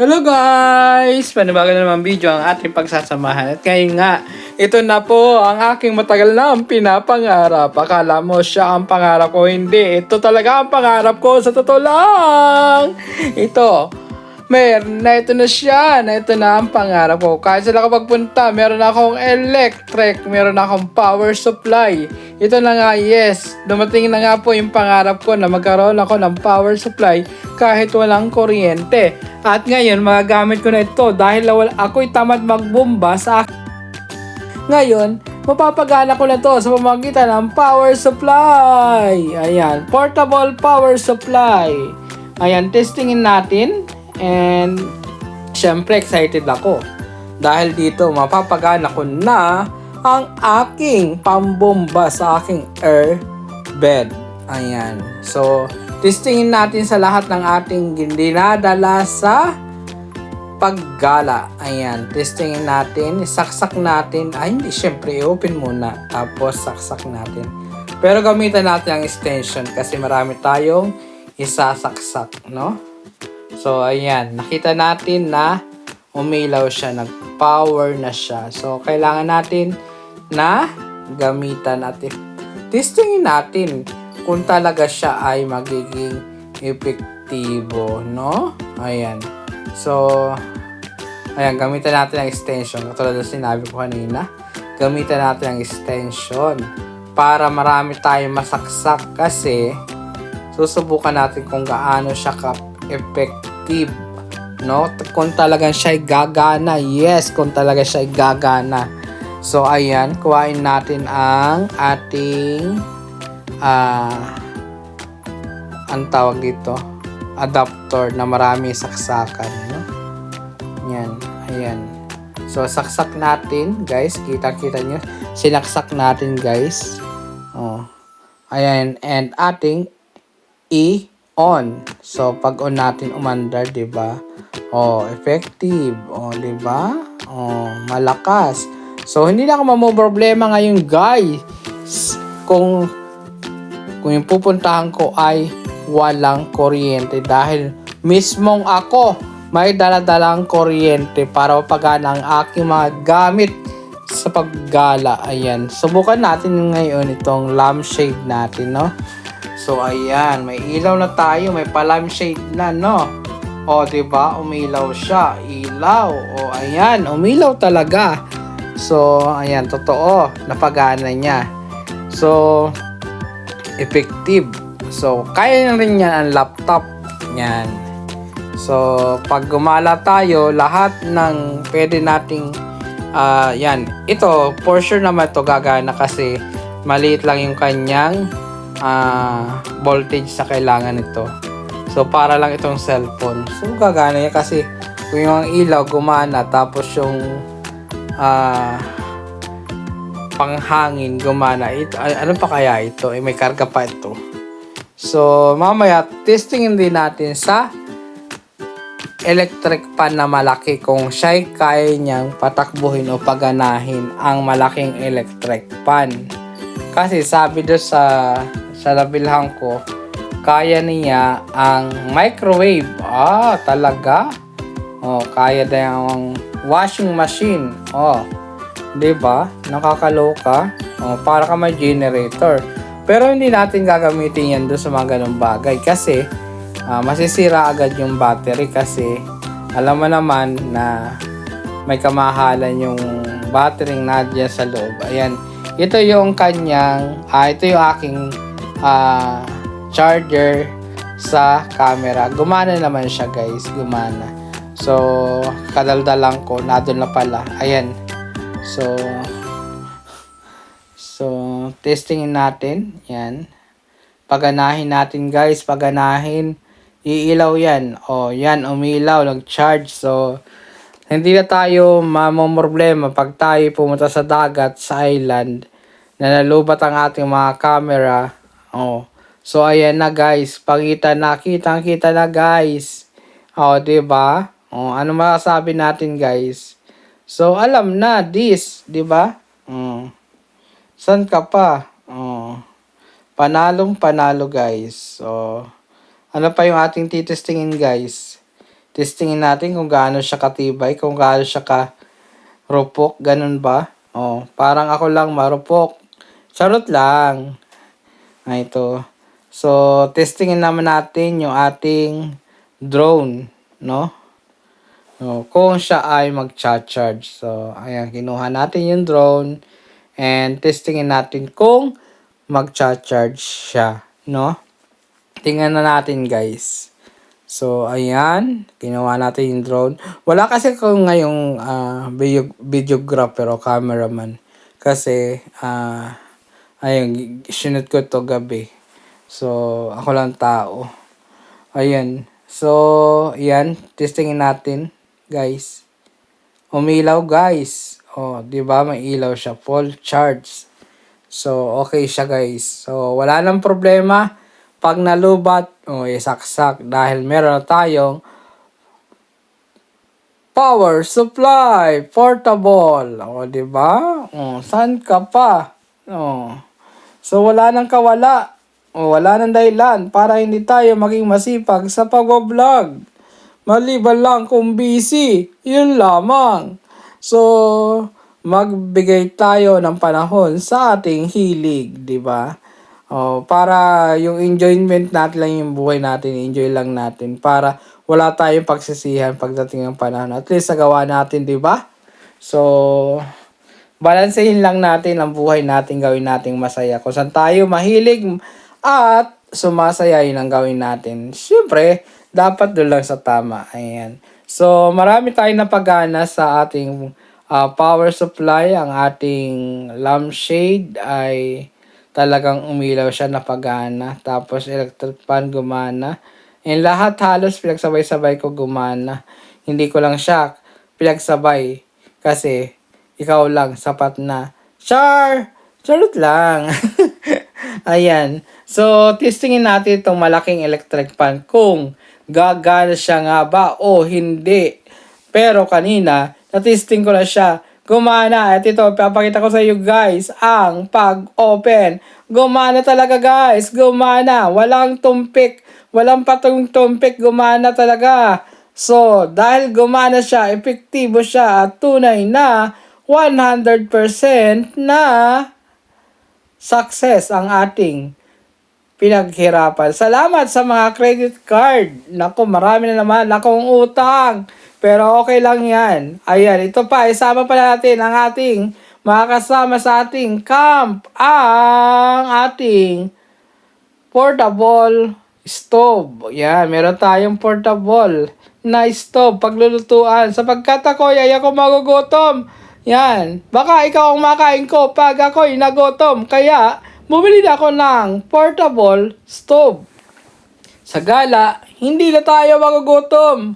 Hello guys! Panibago na naman video ang ating pagsasamahan. At ngayon nga, ito na po ang aking matagal na ang pinapangarap. Akala mo siya ang pangarap ko, hindi. Ito talaga ang pangarap ko sa totoo lang. Ito, meron na ito na siya, na ito na ang pangarap ko. Kahit sila kapagpunta, meron akong electric, meron akong power supply. Ito na nga, yes, dumating na nga po yung pangarap ko na magkaroon ako ng power supply kahit walang kuryente. At ngayon, magagamit ko na ito dahil wala, ako'y tamad magbomba sa. Ngayon, mapapagana ko na to sa pamamagitan ng power supply. Ayan, portable power supply. Ayan, testingin natin. And, syempre, excited ako. Dahil dito, mapapagana ko na ang aking pambomba sa aking air bed. Ayan. So, testingin natin sa lahat ng ating dinadala sa paggala. Ayan, testingin natin, saksak natin. Ay, hindi, syempre, i-open muna. Tapos, saksak natin. Pero gamitan natin ang extension kasi marami tayong isasaksak, no? So, ayan, nakita natin na umilaw siya, nag-power na siya. So, kailangan natin na gamitan at testingin natin kung talaga siya ay magiging epektibo, no? Ayan. So, ayan, gamitan natin ang extension. Katulad ng sinabi ko kanina, gamitan natin ang extension para marami tayong masaksak kasi susubukan natin kung gaano siya ka-effective. No? Kung talagang siya ay gagana. Yes, kung talaga siya ay gagana. So, ayan, kuhain natin ang ating ah ang tawag dito adapter na marami saksakan no? yan ayan so saksak natin guys kita kita nyo sinaksak natin guys oh ayan and ating i on. So pag on natin umandar di ba? Oh effective. Oh di ba? Oh malakas. So hindi na ako problema ngayon guys. Kung kung yung pupuntahan ko ay walang kuryente. Dahil mismong ako may daladalang kuryente para mapagana ang aking mga gamit sa paggala. Ayan. Subukan natin ngayon itong lampshade natin, no? So, ayan. May ilaw na tayo. May pa-lampshade na, no? O, ba? Umilaw siya. Ilaw. O, ayan. Umilaw talaga. So, ayan. Totoo. Napagana niya. So, effective. So, kaya na rin yan ang laptop. Yan. So, pag gumala tayo, lahat ng pwede nating ah yan. Ito, for sure naman ito gagana kasi maliit lang yung kanyang ah voltage sa kailangan nito. So, para lang itong cellphone. So, gagana yan kasi kung yung ilaw gumana tapos yung ah panghangin gumana. Ito, ano pa kaya ito? Eh, may karga pa ito. So, mamaya, testingin din natin sa electric pan na malaki kung siya'y kaya niyang patakbuhin o paganahin ang malaking electric pan. Kasi sabi do sa sa nabilhan ko, kaya niya ang microwave. Ah, talaga? Oh, kaya din ang washing machine. Oh, 'di ba? Nakakaloka. Oh, para ka may generator. Pero hindi natin gagamitin yan doon sa mga ganung bagay kasi ah, masisira agad yung battery kasi alam mo naman na may kamahalan yung battery na sa loob. Ayan. Ito yung kanyang, ah, ito yung aking ah, charger sa camera. Gumana naman siya guys. Gumana. So, kadaldalang ko. Nadol na pala. Ayan. So, so, testingin natin. Yan. Paganahin natin guys. Paganahin. Iilaw yan. O, yan. Umilaw. Nag-charge. So, hindi na tayo mamomroblema pag tayo pumunta sa dagat, sa island, na nalubat ang ating mga camera. Oh. So, ayan na guys. Pagkita na, kitang kita na guys. Oh, 'di ba? Oh, ano masasabi natin guys? So, alam na this, 'di ba? Oh. San ka pa? Oh. Panalong panalo guys. So, ano pa yung ating titestingin guys? Testingin natin kung gaano siya katibay, kung gaano siya ka rupok, ganun ba? Oh, parang ako lang marupok. Charot lang. Ah, ito. So, testingin naman natin yung ating drone, no? No, kung siya ay mag-charge. So, ayan, kinuha natin yung drone and testingin natin kung mag-charge siya, no? Tingnan na natin, guys. So, ayan, ginawa natin yung drone. Wala kasi ko ngayong video, videographer o cameraman. Kasi, ah, ayun, sinut ko to gabi. So, ako lang tao. Ayan. So, ayan, testingin natin, guys. Umilaw, guys. Oh, 'di ba? May ilaw siya, full charge. So, okay siya, guys. So, wala nang problema pag nalubat, oh, isaksak dahil meron na tayong power supply, portable. O, di ba? Oh, saan ka pa? Oh. So, wala nang kawala. O, wala nang dahilan para hindi tayo maging masipag sa pag-vlog. Maliban lang kung busy. Yun lamang. So, magbigay tayo ng panahon sa ating hilig, di ba? Oh, para yung enjoyment natin lang yung buhay natin, enjoy lang natin para wala tayong pagsisihan pagdating ng panahon. At least nagawa natin, 'di ba? So, balansehin lang natin ang buhay natin, gawin nating masaya. Kung saan tayo mahilig at sumasaya yun ang gawin natin. Siyempre, dapat doon lang sa tama. Ayan. So, marami tayong napagana sa ating ah, power supply. Ang ating lampshade ay talagang umilaw siya napagana. Tapos electric fan gumana. And lahat halos pinagsabay-sabay ko gumana. Hindi ko lang siya pinagsabay. Kasi ikaw lang sapat na. Char! Charot lang. Ayan. So, testingin natin itong malaking electric fan kung gagana siya nga ba o hindi. Pero kanina, na-testing ko na siya. Gumana. At ito, papakita ko sa iyo guys, ang pag-open. Gumana talaga guys. Gumana. Walang tumpik. Walang patong tumpik. Gumana talaga. So, dahil gumana siya, epektibo siya at tunay na 100% na success ang ating pinaghirapan. Salamat sa mga credit card. Naku, marami na naman akong utang. Pero okay lang yan. Ayan, ito pa, isama pa natin ang ating makakasama sa ating camp ang ating portable stove. Yan, meron tayong portable na stove paglulutuan. Sapagkat ako, ay ako magugutom. Yan, baka ikaw ang makain ko pag ako'y nagutom. Kaya, bumili na ako ng portable stove. Sa gala, hindi na tayo magugutom.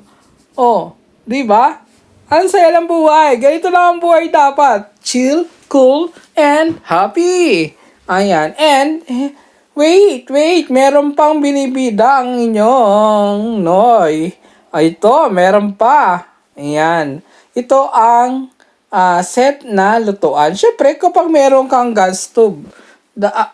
Oh, di ba? Ang saya ng buhay. Ganito lang ang buhay dapat. Chill, cool, and happy. Ayan. And, eh, wait, wait. Meron pang binibida ang inyong noy. Ito, meron pa. Ayan. Ito ang ah, set na lutuan. Siyempre, kapag meron kang gas stove, da- ah,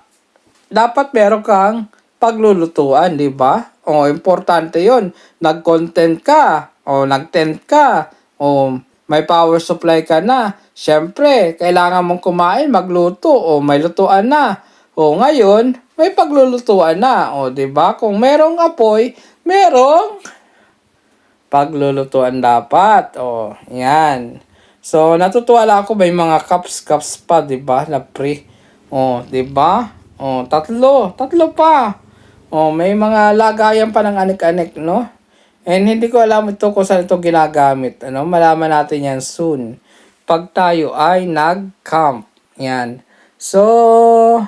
dapat meron kang paglulutuan, di ba? O, importante yon Nag-content ka, o nag-tent ka, o may power supply ka na. Siyempre, kailangan mong kumain, magluto, o may lutuan na. O ngayon, may paglulutuan na. O, di ba? Kung merong apoy, merong paglulutuan dapat. O, yan. So, natutuwa lang ako may mga cups-cups pa, di ba? Na pre. O, di ba? O, tatlo. Tatlo pa. O, may mga lagayan pa ng anik-anik, no? And hindi ko alam ito kung saan ito ginagamit. Ano? Malaman natin yan soon. Pag tayo ay nag-camp. Yan. So,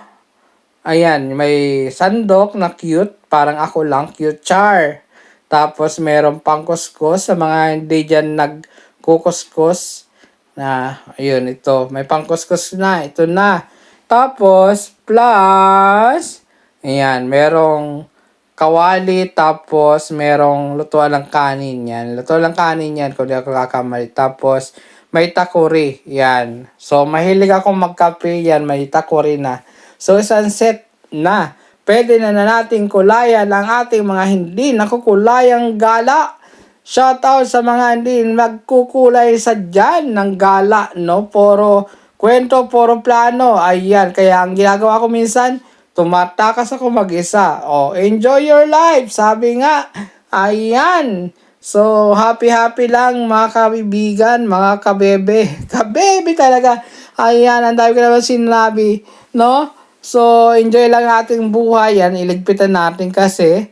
ayan. May sandok na cute. Parang ako lang. Cute char. Tapos, meron pang kuskus sa mga hindi dyan nagkukuskus. Na, ayun, ito. May pang kuskus na. Ito na. Tapos, plus, ayan, merong kawali, tapos merong lutuan ng kanin yan. Lutuan ng kanin yan, kung di ako kakamali. Tapos, may takuri, yan. So, mahilig akong magkape, yan, may takuri na. So, isang set na. Pwede na na natin kulayan ang ating mga hindi nakukulayang gala. Shoutout sa mga hindi magkukulay sa dyan ng gala, no? Puro kwento, puro plano. Ayan, kaya ang ginagawa ko minsan, tumatakas ako mag-isa. Oh, enjoy your life, sabi nga. Ayan. So, happy-happy lang mga kabibigan, mga kabebe. Kabebe talaga. Ayan, ang dami ko naman sinabi, no? So, enjoy lang ating buhay yan. Iligpitan natin kasi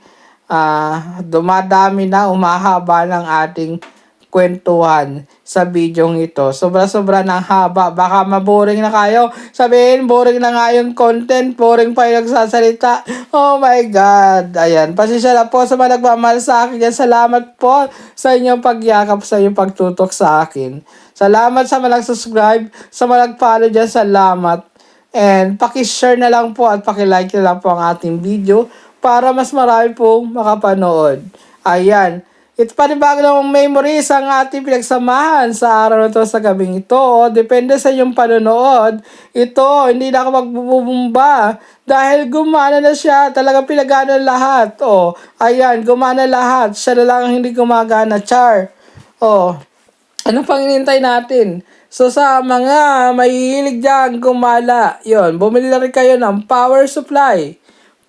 ah dumadami na, umahaba ng ating kwentuhan sa bidyong ito. Sobra-sobra ng haba. Baka maboring na kayo. Sabihin, boring na nga yung content. Boring pa yung nagsasalita. Oh my God. Ayan. Pasensya na po sa mga nagmamahal sa akin. Yan. Salamat po sa inyong pagyakap, sa inyong pagtutok sa akin. Salamat sa mga nag-subscribe, sa mga nag-follow dyan. Salamat. And pakishare na lang po at pakilike na lang po ang ating video para mas marami pong makapanood. Ayan. Ito panibago namang memories ang ating pinagsamahan sa araw na to sa gabing ito. O, depende sa iyong panonood. Ito, hindi na ako magbubumba. Dahil gumana na siya. Talagang pinagana lahat. O, ayan, gumana lahat. Siya na lang ang hindi gumagana. Char. O, ano pang inintay natin? So sa mga mahihilig dyan gumala, yon bumili na rin kayo ng power supply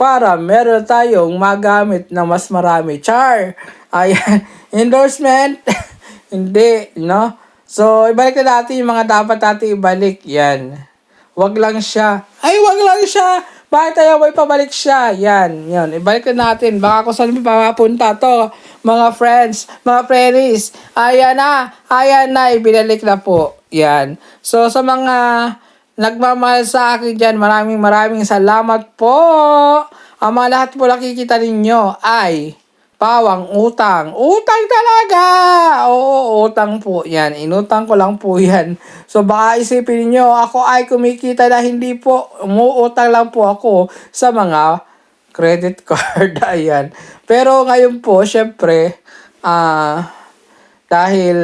para meron tayong magamit na mas marami. Char! Ayan, endorsement? Hindi, no? So, ibalik na natin yung mga dapat natin ibalik. Yan. Wag lang siya. Ay, wag lang siya! Bakit tayo may pabalik siya? Yan, yan. Ibalik na natin. Baka kung saan papapunta to. Mga friends, mga friends. Ayan na, ayan na, ibinalik na po. Yan. So, sa mga nagmamahal sa akin dyan, maraming maraming salamat po. Ang mga lahat po nakikita ninyo ay pawang utang. Utang talaga! Oo, utang po yan. Inutang ko lang po yan. So baka isipin niyo ako ay kumikita na hindi po. Umuutang lang po ako sa mga credit card. Ayan. Pero ngayon po, syempre, ah, dahil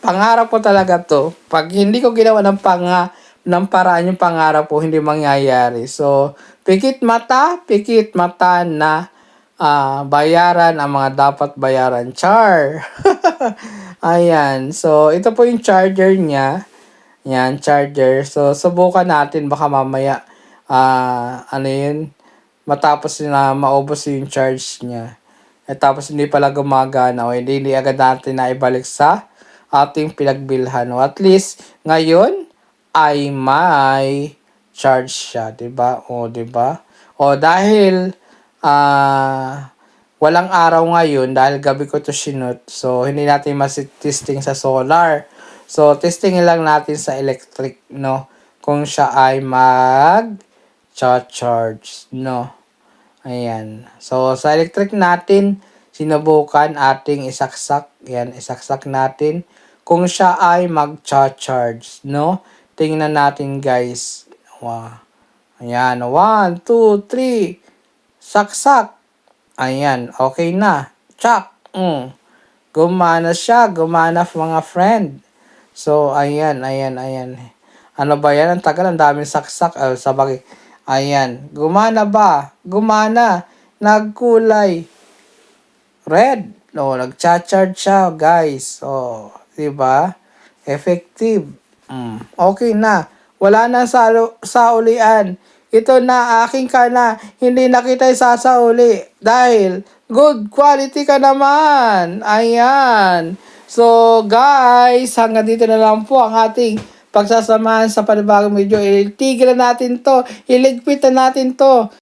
pangarap ko talaga to. Pag hindi ko ginawa ng panga, ng paraan yung pangarap ko, hindi mangyayari. So, pikit mata, pikit mata na ah, bayaran ang mga dapat bayaran. Char! Ayan. So, ito po yung charger niya. Yan, charger. So, subukan natin. Baka mamaya, ah, ano yun, matapos na maubos yung charge niya. At tapos hindi pala gumagana o hindi, hindi agad natin na ibalik sa ating pinagbilhan. O at least, ngayon, ay may charge siya, 'di ba? O 'di ba? O dahil ah walang araw ngayon dahil gabi ko to sinut. So hindi natin mas-testing sa solar. So testing lang natin sa electric, no? Kung siya ay mag charge, no? Ayan. So sa electric natin sinubukan ating isaksak, yan, isaksak natin kung siya ay mag-charge, no? Tingnan natin guys. Wow. Ayan. One, two, three. Saksak. Ayan. Okay na. Chak. Mm. Gumana siya. Gumana mga friend. So, ayan, ayan, ayan. Ano ba yan? Ang tagal, ang daming saksak. Uh, sa bagay. Ayan. Gumana ba? Gumana. Nagkulay. Red. No, nagcha-charge siya, guys. Oh, 'di ba? Effective. Mm, okay na. Wala na sa, sa ulian. Ito na, aking ka na. Hindi na kita sasauli. Dahil, good quality ka naman. Ayan. So, guys, hanggang dito na lang po ang ating pagsasamahan sa panibagong video. Itigil na natin to. Iligpit na natin to.